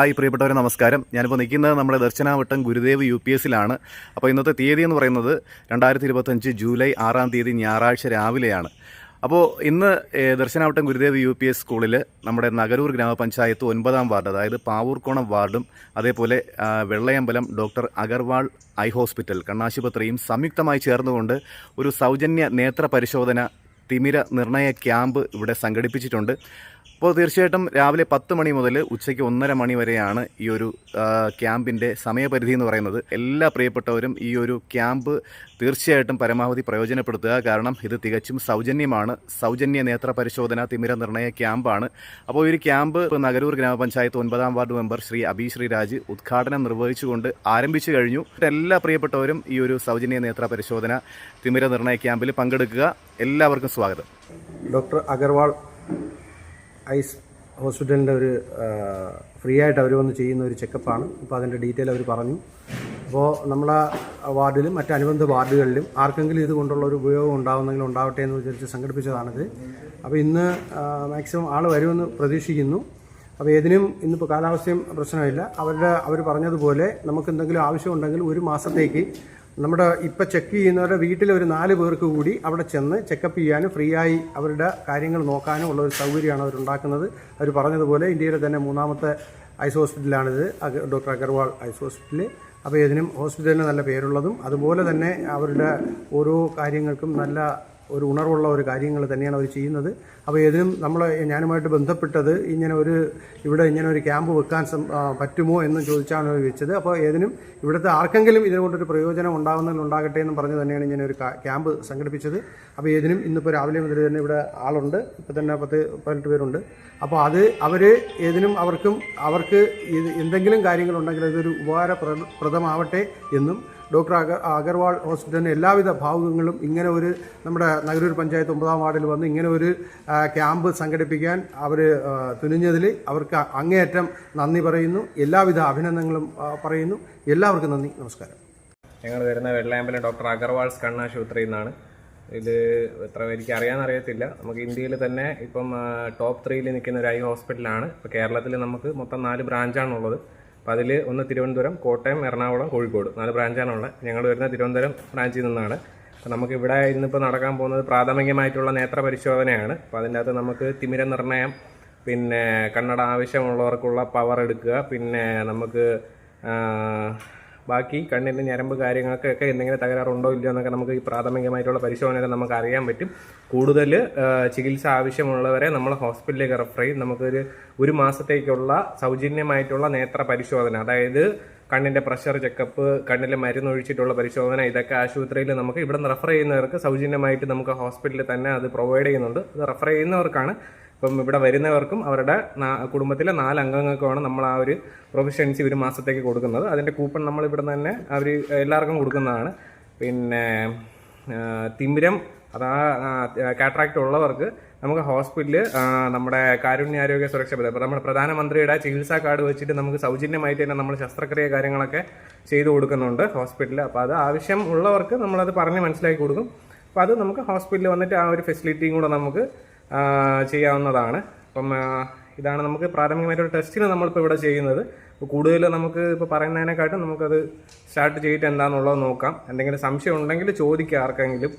Hi പ്രിയപ്പെട്ടവരെ നമസ്കാരം. ഞാനിപ്പോൾ നിൽക്കുന്നത് നമ്മുടെ ദർശനാവട്ടം ഗുരുദേവ് യു പി എസിലാണ് അപ്പോൾ ഇന്നത്തെ തീയതി എന്ന് പറയുന്നത് രണ്ടായിരത്തി ഇരുപത്തഞ്ച് ജൂലൈ ആറാം തീയതി ഞായറാഴ്ച രാവിലെയാണ്. അപ്പോൾ ഇന്ന് Darshanavattam Gurudev U P S സ്കൂളിൽ നമ്മുടെ നഗരൂർ ഗ്രാമപഞ്ചായത്ത് ഒൻപതാം വാർഡ് അതായത് പാവൂർക്കോണം വാർഡും അതേപോലെ Vellayambalam doctor Agarwal eye hospital കണ്ണാശുപത്രിയും സംയുക്തമായി ചേർന്നുകൊണ്ട് ഒരു സൗജന്യ നേത്ര പരിശോധന തിമിര നിർണയ ക്യാമ്പ് ഇവിടെ സംഘടിപ്പിച്ചിട്ടുണ്ട്. അപ്പോൾ തീർച്ചയായിട്ടും രാവിലെ പത്ത് മണി മുതൽ ഉച്ചയ്ക്ക് ഒന്നര മണി വരെയാണ് ഈ ഒരു ക്യാമ്പിന്റെ സമയപരിധി എന്ന് പറയുന്നത്. എല്ലാ പ്രിയപ്പെട്ടവരും ഈ ഒരു ക്യാമ്പ് തീർച്ചയായിട്ടും പരമാവധി പ്രയോജനപ്പെടുത്തുക. കാരണം ഇത് തികച്ചും സൗജന്യമാണ്. സൗജന്യ നേത്ര പരിശോധന തിമിര നിർണയ ക്യാമ്പാണ്. അപ്പോൾ ഒരു ക്യാമ്പ് നഗരൂർ ഗ്രാമപഞ്ചായത്ത് ഒൻപതാം വാർഡ് മെമ്പർ ശ്രീ അബി ശ്രീരാജ് ഉദ്ഘാടനം നിർവഹിച്ചുകൊണ്ട് ആരംഭിച്ചു കഴിഞ്ഞു. എല്ലാ പ്രിയപ്പെട്ടവരും ഈ ഒരു സൗജന്യ നേത്ര പരിശോധന തിമിര നിർണയ ക്യാമ്പിൽ പങ്കെടുക്കുക. എല്ലാവർക്കും സ്വാഗതം. ഡോക്ടർ അഗർവാൾ ഐസ് ഹോസ്പിറ്റലിന്റെ ഒരു ഫ്രീ ആയിട്ട് അവർ വന്ന് ചെയ്യുന്ന ഒരു ചെക്കപ്പാണ്. അപ്പോൾ അതിന്റെ ഡീറ്റെയിൽ അവർ പറഞ്ഞു. അപ്പോൾ നമ്മളെ വാർഡിലും മറ്റ് അനുബന്ധ വാർഡുകളിലും ആർക്കെങ്കിലും ഇത് കൊണ്ടുള്ള ഒരു ഉപയോഗം ഉണ്ടാവുന്നെങ്കിൽ ഉണ്ടാവട്ടെ എന്ന് വിചാരിച്ച് സംഘടിപ്പിച്ചതാണിത്. അപ്പോൾ ഇന്ന് മാക്സിമം ആൾ വരുമെന്ന് പ്രതീക്ഷിക്കുന്നു. അപ്പോൾ ഏതിനും ഇന്നിപ്പോൾ കാലാവസ്ഥയും പ്രശ്നമില്ല. അവരുടെ അവർ പറഞ്ഞതുപോലെ നമുക്ക് എന്തെങ്കിലും ആവശ്യമുണ്ടെങ്കിൽ ഒരു മാസത്തേക്ക് നമ്മുടെ ഇപ്പം ചെക്ക് ചെയ്യുന്നവരുടെ വീട്ടിൽ ഒരു നാല് പേർക്ക് കൂടി അവിടെ ചെന്ന് ചെക്കപ്പ് ചെയ്യാനും ഫ്രീ ആയി അവരുടെ കാര്യങ്ങൾ നോക്കാനും ഉള്ള ഒരു സൗകര്യമാണ് അവരുണ്ടാക്കുന്നത് അവർ പറഞ്ഞതുപോലെ ഇന്ത്യയിലെ തന്നെ മൂന്നാമത്തെ ഐസ് ഹോസ്പിറ്റലാണിത്. ഡോക്ടർ അഗർവാൾ ഐസ് ഹോസ്പിറ്റൽ അപ്പോൾ ഇതിനും ഹോസ്പിറ്റലിന് നല്ല പേരുള്ളതും അതുപോലെ തന്നെ അവരുടെ ഓരോ കാര്യങ്ങൾക്കും നല്ല ഒരു ഉണർവുള്ള ഒരു കാര്യങ്ങൾ തന്നെയാണ് അവർ ചെയ്യുന്നത്. അപ്പോൾ ഏതിനും നമ്മൾ ഞാനുമായിട്ട് ബന്ധപ്പെട്ടത് ഇങ്ങനെ ഒരു ഇവിടെ ഇങ്ങനെ ഒരു ക്യാമ്പ് വെക്കാൻ പറ്റുമോ എന്ന് ചോദിച്ചാണ് വെച്ചത്. അപ്പോൾ ഏതിനും ഇവിടുത്തെ ആർക്കെങ്കിലും ഇതിനെക്കൊണ്ടൊരു പ്രയോജനം ഉണ്ടാകുന്നതിൽ ഉണ്ടാകട്ടെ എന്ന് പറഞ്ഞ് തന്നെയാണ് ഇങ്ങനെ ഒരു ക്യാമ്പ് സംഘടിപ്പിച്ചത്. അപ്പോൾ ഏതിനും ഇന്നിപ്പോൾ രാവിലെ മുതൽ തന്നെ ഇവിടെ ആളുണ്ട്. ഇപ്പോൾ തന്നെ പത്ത് പതിനെട്ട് പേരുണ്ട്. അപ്പോൾ അത് അവർ ഏതിനും അവർക്കും അവർക്ക് എന്തെങ്കിലും കാര്യങ്ങളുണ്ടെങ്കിൽ അതൊരു ഉപകാരപ്രദമാവട്ടെ എന്നും ഡോക്ടർ അഗർ അഗർവാൾ ഹോസ്പിറ്റലിന്റെ എല്ലാവിധ ഭാവുകങ്ങളും ഇങ്ങനെ ഒരു നമ്മുടെ നഗരൂർ പഞ്ചായത്ത് ഒമ്പതാം വാർഡിൽ വന്ന് ഇങ്ങനെ ഒരു ക്യാമ്പ് സംഘടിപ്പിക്കാൻ അവർ തുനിഞ്ഞതിൽ അവർക്ക് അങ്ങേയറ്റം നന്ദി പറയുന്നു. എല്ലാവിധ അഭിനന്ദനങ്ങളും പറയുന്നു. എല്ലാവർക്കും നന്ദി. നമസ്കാരം. ഞങ്ങൾ വരുന്ന വെള്ളയാമ്പലം ഡോക്ടർ അഗർവാൾസ് കണ്ണാശുപത്രിയിൽ നിന്നാണ്. ഇത് എത്ര എനിക്ക് അറിയാമെന്നറിയത്തില്ല. നമുക്ക് ഇന്ത്യയിൽ തന്നെ ഇപ്പം ടോപ്പ് ത്രീയിൽ നിൽക്കുന്ന ഒരു ഐ ഹോസ്പിറ്റലാണ്. ഇപ്പോൾ കേരളത്തിൽ നമുക്ക് മൊത്തം നാല് ബ്രാഞ്ചാണുള്ളത് അപ്പോൾ അതിൽ ഒന്ന് തിരുവനന്തപുരം കോട്ടയം എറണാകുളം കോഴിക്കോട്. നാല് ബ്രാഞ്ചാണുള്ളത്. ഞങ്ങൾ വരുന്ന തിരുവനന്തപുരം ബ്രാഞ്ചിൽ നിന്നാണ്. അപ്പോൾ നമുക്ക് ഇവിടെ ഇന്നിപ്പോൾ നടക്കാൻ പോകുന്നത് പ്രാഥമികമായിട്ടുള്ള നേത്ര പരിശോധനയാണ്. അപ്പോൾ അതിന്റെ അകത്ത് നമുക്ക് തിമിര നിർണയം പിന്നെ കണ്ണട ആവശ്യമുള്ളവർക്കുള്ള പവർ എടുക്കുക പിന്നെ നമുക്ക് ബാക്കി കണ്ണിന്റെ ഞരമ്പ് കാര്യങ്ങൾക്കൊക്കെ എന്തെങ്കിലും തകരാറുണ്ടോ ഇല്ലയോ എന്നൊക്കെ നമുക്ക് ഈ പ്രാഥമികമായിട്ടുള്ള പരിശോധനയൊക്കെ നമുക്ക് അറിയാൻ പറ്റും. കൂടുതൽ ചികിത്സ ആവശ്യമുള്ളവരെ നമ്മൾ ഹോസ്പിറ്റലിലേക്ക് റെഫർ ചെയ്യും. നമുക്കൊരു ഒരു മാസത്തേക്കുള്ള സൗജന്യമായിട്ടുള്ള നേത്ര പരിശോധന അതായത് കണ്ണിന്റെ പ്രഷർ ചെക്കപ്പ് കണ്ണിൽ മരുന്ന് ഒഴിച്ചിട്ടുള്ള പരിശോധന ഇതൊക്കെ ആശുപത്രിയിൽ നമുക്ക് ഇവിടെ നിന്ന് റെഫർ ചെയ്യുന്നവർക്ക് സൗജന്യമായിട്ട് നമുക്ക് ഹോസ്പിറ്റലിൽ തന്നെ അത് പ്രൊവൈഡ് ചെയ്യുന്നുണ്ട്. അത് റെഫർ ചെയ്യുന്നവർക്കാണ് ഇപ്പം ഇവിടെ വരുന്നവർക്കും അവരുടെ കുടുംബത്തിലെ നാല് അംഗങ്ങൾക്കുമാണ് നമ്മൾ ആ ഒരു പ്രൊഫഷൻസി ഒരു മാസത്തേക്ക് കൊടുക്കുന്നത്. അതിന്റെ കൂപ്പൺ നമ്മൾ ഇവിടെ തന്നെ അവർ എല്ലാവർക്കും കൊടുക്കുന്നതാണ്. പിന്നെ തിമിരം അതാ കാട്രാക്ട് ഉള്ളവർക്ക് നമുക്ക് ഹോസ്പിറ്റലിൽ നമ്മുടെ കാരുണ്യ ആരോഗ്യ സുരക്ഷ പദ്ധതി നമ്മുടെ പ്രധാനമന്ത്രിയുടെ ചികിത്സാ കാർഡ് വെച്ചിട്ട് നമുക്ക് സൗജന്യമായിട്ട് തന്നെ നമ്മൾ ശസ്ത്രക്രിയ കാര്യങ്ങളൊക്കെ ചെയ്തു കൊടുക്കുന്നുണ്ട് ഹോസ്പിറ്റലിൽ അപ്പോൾ അത് ആവശ്യം ഉള്ളവർക്ക് നമ്മളത് പറഞ്ഞ് മനസ്സിലാക്കി കൊടുക്കും. അപ്പോൾ അത് നമുക്ക് ഹോസ്പിറ്റലിൽ വന്നിട്ട് ആ ഒരു ഫെസിലിറ്റിയും കൂടെ നമുക്ക് ചെയ്യാവുന്നതാണ്. അപ്പം ഇതാണ് നമുക്ക് പ്രാഥമികമായിട്ടൊരു ടെസ്റ്റിന് നമ്മളിപ്പോൾ ഇവിടെ ചെയ്യുന്നത്. ഇപ്പോൾ കൂടുതൽ നമുക്ക് ഇപ്പോൾ പറയുന്നതിനെക്കാട്ടും നമുക്കത് സ്റ്റാർട്ട് ചെയ്തിട്ട് എന്താണെന്നുള്ളത് നോക്കാം. എന്തെങ്കിലും സംശയം ഉണ്ടെങ്കിൽ ചോദിക്കുക ആർക്കെങ്കിലും.